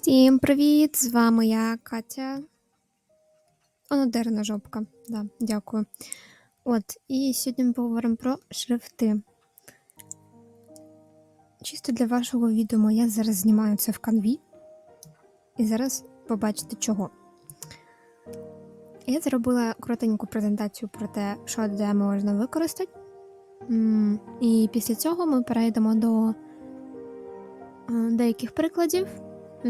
Всім привіт! З вами я Катя. Онодерна жопка. Да, дякую. От, і сьогодні ми поговоримо про шрифти. Чисто для вашого відома я зараз знімаю це в канві. І зараз побачите чого. Я зробила коротеньку презентацію про те, що де можна використати. І після цього ми перейдемо до е, деяких прикладів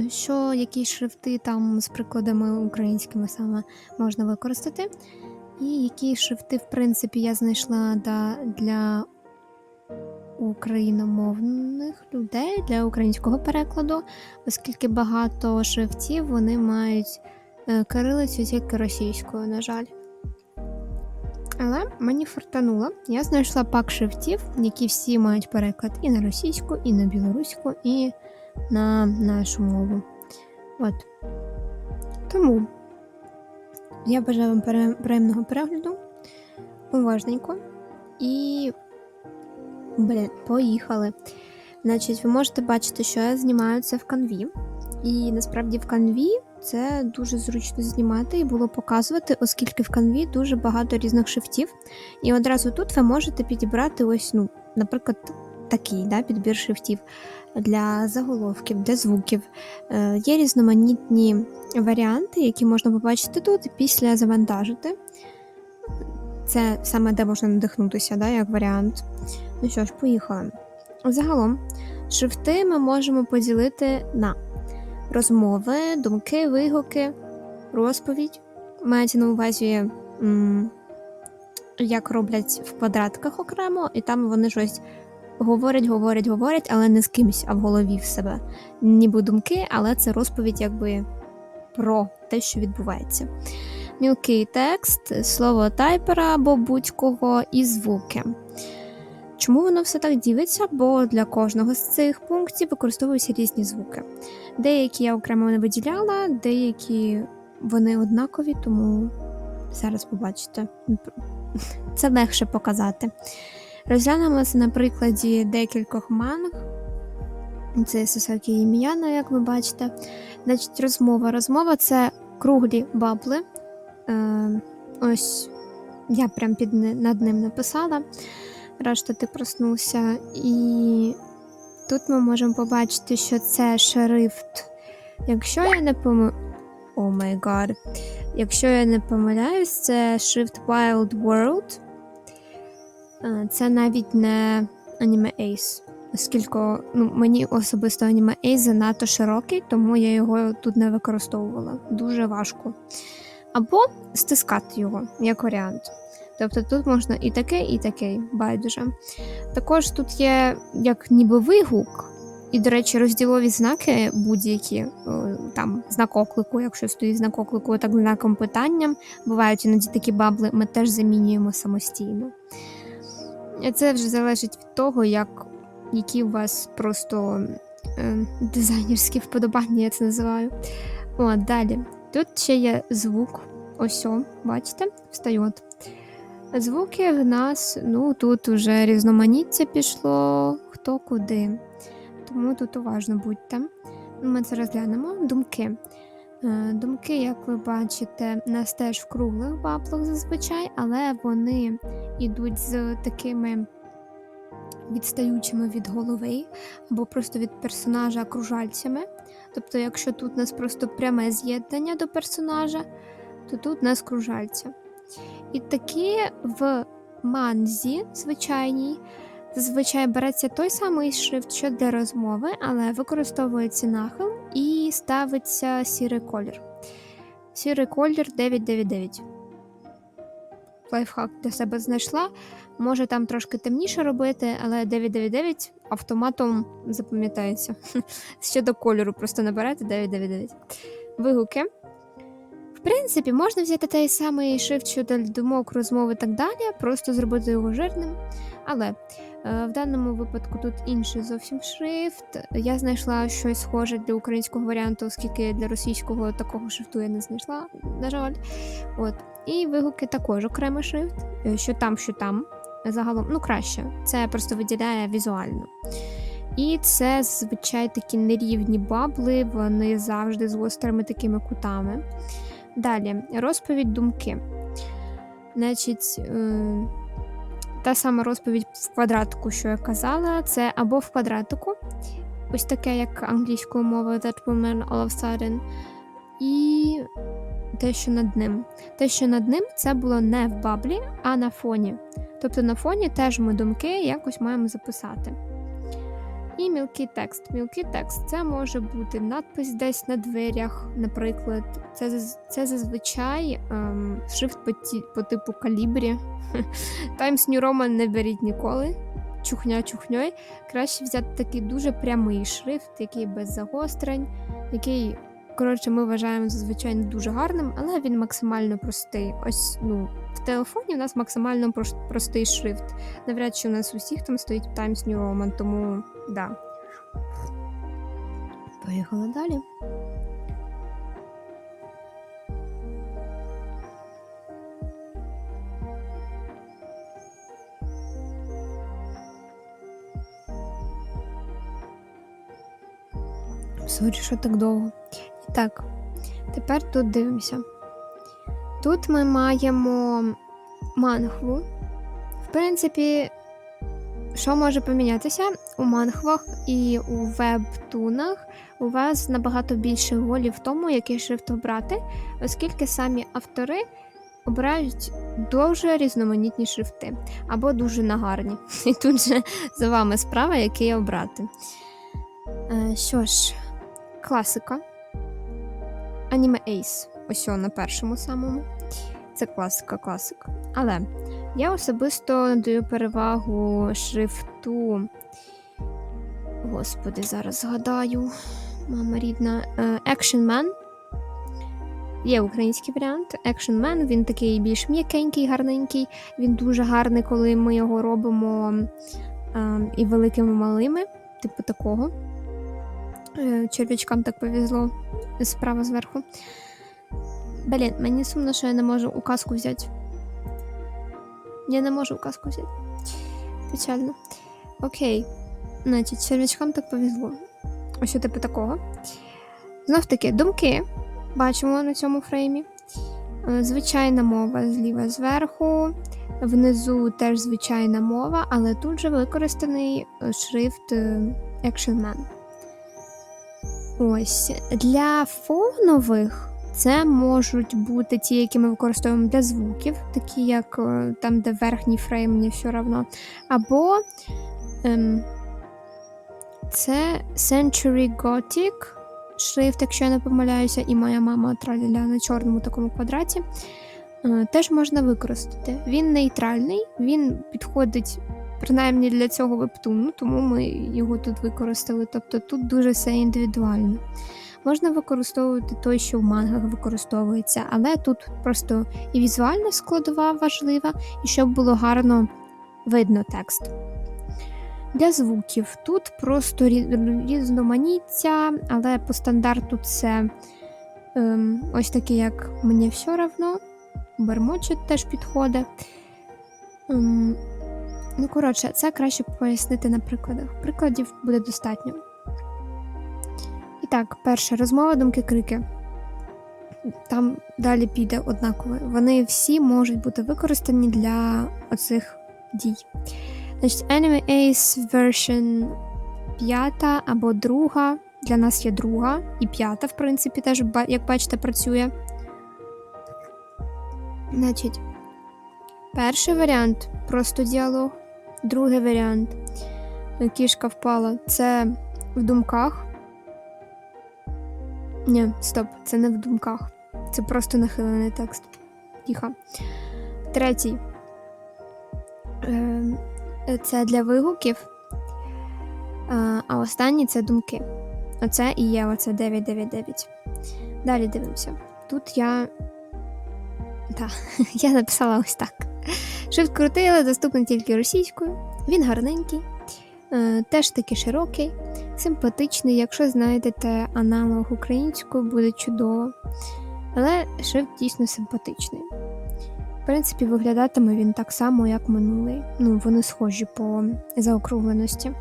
що які шрифти там з прикладами українськими саме можна використати, і які шрифти, в принципі, я знайшла для україномовних людей, для українського перекладу, оскільки багато шрифтів вони мають е, кирилицю тільки російською, на жаль. Але мені фортануло, я знайшла пак шрифтів, які всі мають переклад і на російську, і на білоруську, і на нашу мову. От. Тому я бажаю вам приємного перегляду. Уважненько. І. Блін, поїхали. Значить, ви можете бачити, що я знімаю це в канві. І насправді в канві це дуже зручно знімати і було показувати, оскільки в канві дуже багато різних шрифтів. І одразу тут ви можете підібрати ось, ну, наприклад, такий да, підбір шрифтів для заголовків, для звуків. Е, є різноманітні варіанти, які можна побачити тут після завантажити. Це саме де можна надихнутися, да, як варіант. Ну що ж, поїхали. Загалом, шрифти ми можемо поділити на розмови, думки, вигуки, розповідь. Мається на увазі, як роблять в квадратках окремо, і там вони щось говорять, говорять, говорять, але не з кимось, а в голові в себе. Ніби думки, але це розповідь якби про те, що відбувається. Мілкий текст, слово тайпера або будь-кого і звуки. Чому воно все так ділиться? Бо для кожного з цих пунктів використовуються різні звуки. Деякі я окремо не виділяла, деякі вони однакові, тому зараз побачите. Це легше показати. Розглянемо це на прикладі декількох манг. Це Сусакі і Міяна, як ви бачите. Значить, Розмова. Розмова це круглі бабли. Е, Ось я прям під над ним написала. Решта ти проснувся. І тут ми можемо побачити, що це шрифт. Якщо я не помиляюсь. О май гад. Якщо я не помиляюсь, це шрифт Wild World. Е, це навіть не аніме Ace, оскільки ну, мені особисто аніме Ace занадто широкий, тому я його тут не використовувала. Дуже важко. Або стискати його як варіант. Тобто тут можна і таке, і таке, байдуже. Також тут є як ніби вигук, і, до речі, розділові знаки будь-які, е, там знак оклику, якщо стоїть знак оклику, так знаком питання, бувають іноді такі бабли, ми теж замінюємо самостійно. Це вже залежить від того, як, які у вас просто е, дизайнерські вподобання, я це називаю. О, далі. Тут ще є звук. Ось, бачите, встает. Звуки в нас, ну, тут вже різноманіття пішло хто куди. Тому тут уважно будьте. Ми це розглянемо. Думки. Е, думки, як ви бачите, нас теж в круглих баблах зазвичай, але вони йдуть з такими відстаючими від голови або просто від персонажа кружальцями. Тобто, якщо тут у нас просто пряме з'єднання до персонажа, то тут у нас кружальця. І такі в манзі звичайній. Зазвичай береться той самий шрифт, що для розмови, але використовується нахил і ставиться сірий колір. Сірий колір 999. Лайфхак для себе знайшла. Може там трошки темніше робити, але 999 автоматом запам'ятається. Щодо кольору, просто набирайте 999. Вигуки. В принципі, можна взяти той самий шрифт щодо думок, розмови і так далі, просто зробити його жирним. Але Е, в даному випадку тут інший зовсім шрифт. Я знайшла щось схоже для українського варіанту, оскільки для російського такого шрифту я не знайшла, на жаль. От. І вигуки також окремий шрифт, е, що там, що там. Загалом, ну краще, це просто виділяє візуально. І це зазвичай такі нерівні бабли, вони завжди з гострими такими кутами. Далі, розповідь думки. Значить, е, та сама розповідь в квадратику, що я казала, це або в квадратику, ось таке, як англійською мовою that woman all of a sudden, і те, що над ним. Те, що над ним, це було не в баблі, а на фоні. Тобто на фоні теж ми думки якось маємо записати. І мілкий текст. Мілкий текст це може бути надпис десь на дверях, наприклад. Це, це зазвичай ем, шрифт по, ті, по типу калібрі. Times New Roman не беріть ніколи. Чухня чухньой. Краще взяти такий дуже прямий шрифт, який без загострень, який, коротше, ми вважаємо зазвичай не дуже гарним, але він максимально простий. Ось ну, в телефоні у нас максимально простий шрифт. Навряд чи у нас усіх там стоїть Times New Roman, тому да. Поїхали далі. Сорі, що так довго. І так, тепер тут дивимося. Тут ми маємо мангву. В принципі, що може помінятися? У мангвах і у вебтунах у вас набагато більше волі в тому, який шрифт обрати, оскільки самі автори обирають дуже різноманітні шрифти або дуже нагарні. І тут же за вами справа, який обрати. Е, що ж, класика. Anime Ace. Ось на першому самому. Це класика, класика. Але я особисто надаю перевагу шрифту. Господи, зараз згадаю. Мама рідна. Е, Action Man. Є український варіант. Action Man, він такий більш м'якенький, гарненький. Він дуже гарний, коли ми його робимо е, і великими і малими, типу такого. Е, Черв'ячкам так повезло справа зверху. Блін, мені сумно, що я не можу указку взяти. Я не можу указку взяти. Печально. Окей. Значить, черв'ячкам так повезло. Ось типу такого. Знов таки, думки бачимо на цьому фреймі. Е, Звичайна мова зліва зверху. Внизу теж звичайна мова, але тут же використаний е, шрифт е, Action Man. Ось для фонових це можуть бути ті, які ми використовуємо для звуків, такі як е, там, де верхній фрейм, мені все одно. Або ем, це Century Gothic шрифт, якщо я не помиляюся, і моя мама траляля на чорному такому квадраті. Е, Теж можна використати. Він нейтральний, він підходить принаймні для цього вебтуну, тому ми його тут використали. Тобто тут дуже все індивідуально. Можна використовувати той, що в мангах використовується, але тут просто і візуальна складова важлива, і щоб було гарно видно текст. Для звуків тут просто різноманіття, але по стандарту це ем, ось таке, як мені все равно. Бермочет теж підходить. Ем, ну, коротше, це краще пояснити на прикладах. Прикладів буде достатньо. І так, перше, розмова, думки, крики. Там далі піде однаково. Вони всі можуть бути використані для оцих дій. Значить, Anime Ace version п'ята або друга. Для нас є друга і п'ята, в принципі, теж, як бачите, працює. Значить, перший варіант просто діалог. Другий варіант кішка впала. Це в думках. Ні, стоп, це не в думках. Це просто нахилений текст. Тихо. Третій. Ем, це для вигуків. А, а останній це думки. Оце і є оце 999. Далі дивимося. Тут я. Так, я написала ось так. Шрифт крутий, але доступний тільки російською. Він гарненький, е, теж таки широкий, симпатичний. Якщо знайдете аналог українською, буде чудово. Але шрифт дійсно симпатичний. Принципі, виглядатиме він так само, як минулий. Ну, вони схожі по заокругленості.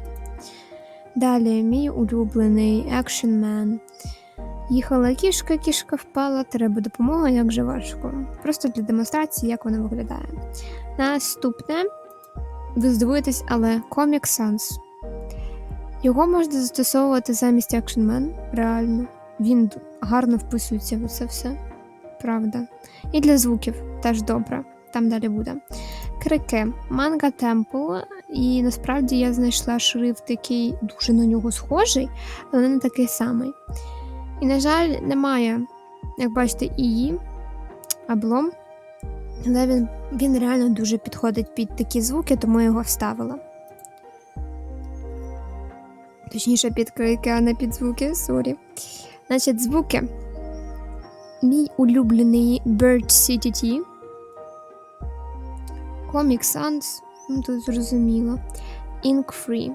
Далі мій улюблений Action Man. Їхала кішка, кішка впала, треба допомога, як же важко. Просто для демонстрації, як вона виглядає. Наступне, ви здивуєтесь, але Comic Sans. Його можна застосовувати замість Action Man, реально. Він гарно вписується в це все. Правда. І для звуків теж добре. Там далі буде. Крики Манга Темпл. І насправді я знайшла шрифт, який дуже на нього схожий, але не такий самий. І, на жаль, немає, як бачите, її облом. Але він, він реально дуже підходить під такі звуки, тому я його вставила. Точніше, під крики, а не під звуки, сорі. Значить, звуки. Мій улюблений Bird CTT. Comic Sans, ну тут зрозуміло. Ink Free.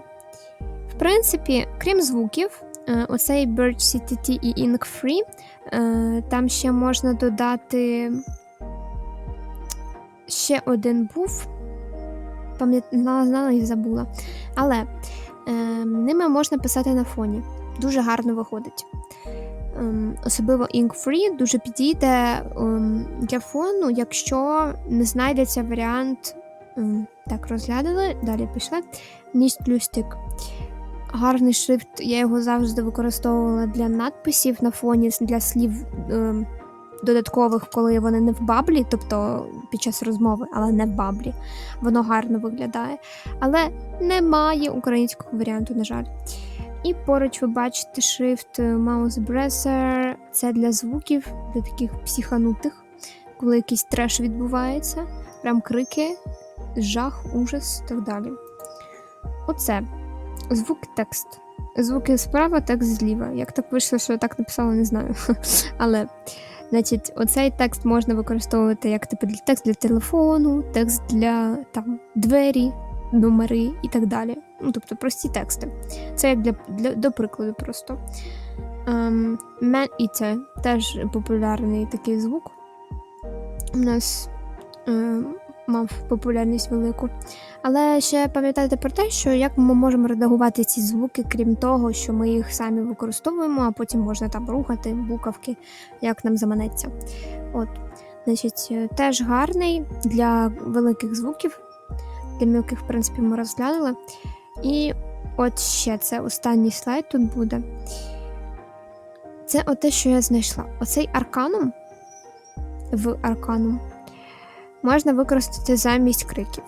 В принципі, крім звуків, е, оцей Bird CTT і Ink Free, е, там ще можна додати ще один був. Пам'ятала, знала і забула. Але е, ними можна писати на фоні. Дуже гарно виходить. Ем, особливо Ink Free дуже підійде ем, для фону, якщо не знайдеться варіант. ем, так, розглянули, далі пішли. Ність плюстик. Гарний шрифт, я його завжди використовувала для надписів на фоні, для слів ем, додаткових, коли вони не в баблі, тобто під час розмови, але не в баблі. Воно гарно виглядає. Але немає українського варіанту, на жаль. І поруч ви бачите шрифт Mouse Browser. Це для звуків, для таких психанутих, коли якийсь треш відбувається, прям крики, жах, ужас і так далі. Оце звук текст. Звуки справа, текст зліва. Як так вийшло, що я так написала, не знаю. Але, значить, оцей текст можна використовувати як типу для текст для телефону, текст для там двері, номери і так далі. Ну, тобто прості тексти. Це як для, для до прикладу просто. Um, Man Eater теж популярний такий звук. У нас е, мав популярність велику. Але ще пам'ятайте про те, що як ми можемо редагувати ці звуки, крім того, що ми їх самі використовуємо, а потім можна там рухати буковки, як нам заманеться. От, значить, е, теж гарний для великих звуків, для мілких, в принципі, ми розглянули. І от ще це останній слайд тут буде. Це те, що я знайшла. Оцей арканум в арканум можна використати замість криків.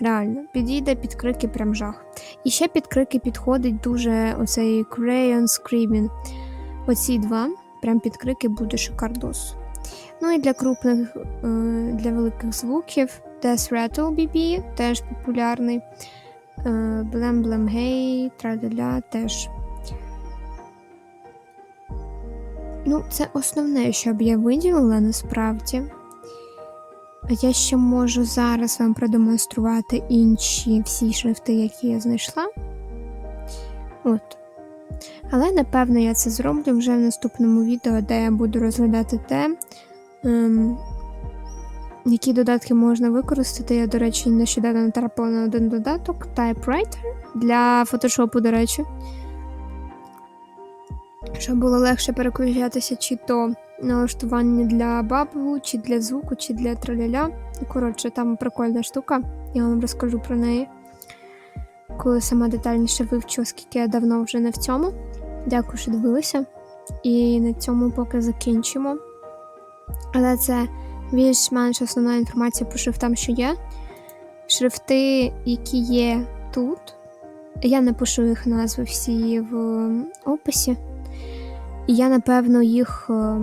Реально, підійде під крики прям жах. І ще під крики підходить дуже оцей Crayon Screaming. Оці два, прям під крики буде шикардос. Ну і для крупних, е, для великих звуків Death Rattle BB теж популярний. Блем Блем Гей, траля теж. Ну, це основне, що б я виділила насправді. Я ще можу зараз вам продемонструвати інші всі шрифти, які я знайшла. От. Але, напевно, я це зроблю вже в наступному відео, де я буду розглядати те, ем, які додатки можна використати. Я, до речі, нещодавно натрапила на один додаток Typewriter для фотошопу, до речі. Щоб було легше переключатися, чи то налаштування для бабу, чи для звуку, чи для траляля. Коротше, там прикольна штука, я вам розкажу про неї. Коли сама детальніше вивчу, оскільки я давно вже не в цьому. Дякую, що дивилися. І на цьому поки закінчимо. Але це більш-менш основна інформація по шрифтам, що є. Шрифти, які є тут. Я напишу їх назви всі в описі. І я, напевно, їх е,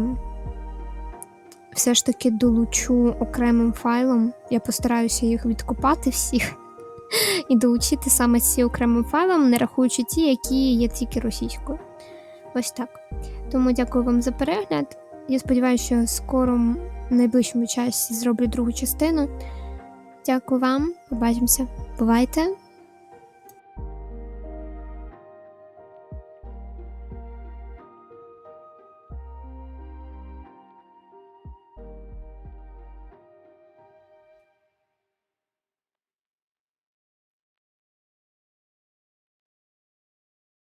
все ж таки долучу окремим файлом. Я постараюся їх відкопати всіх і долучити саме ці окремим файлом, не рахуючи ті, які є тільки російською. Ось так. Тому дякую вам за перегляд. Я сподіваюся, що скоро в найближчому часі зроблю другу частину. Дякую вам, побачимося. Бувайте!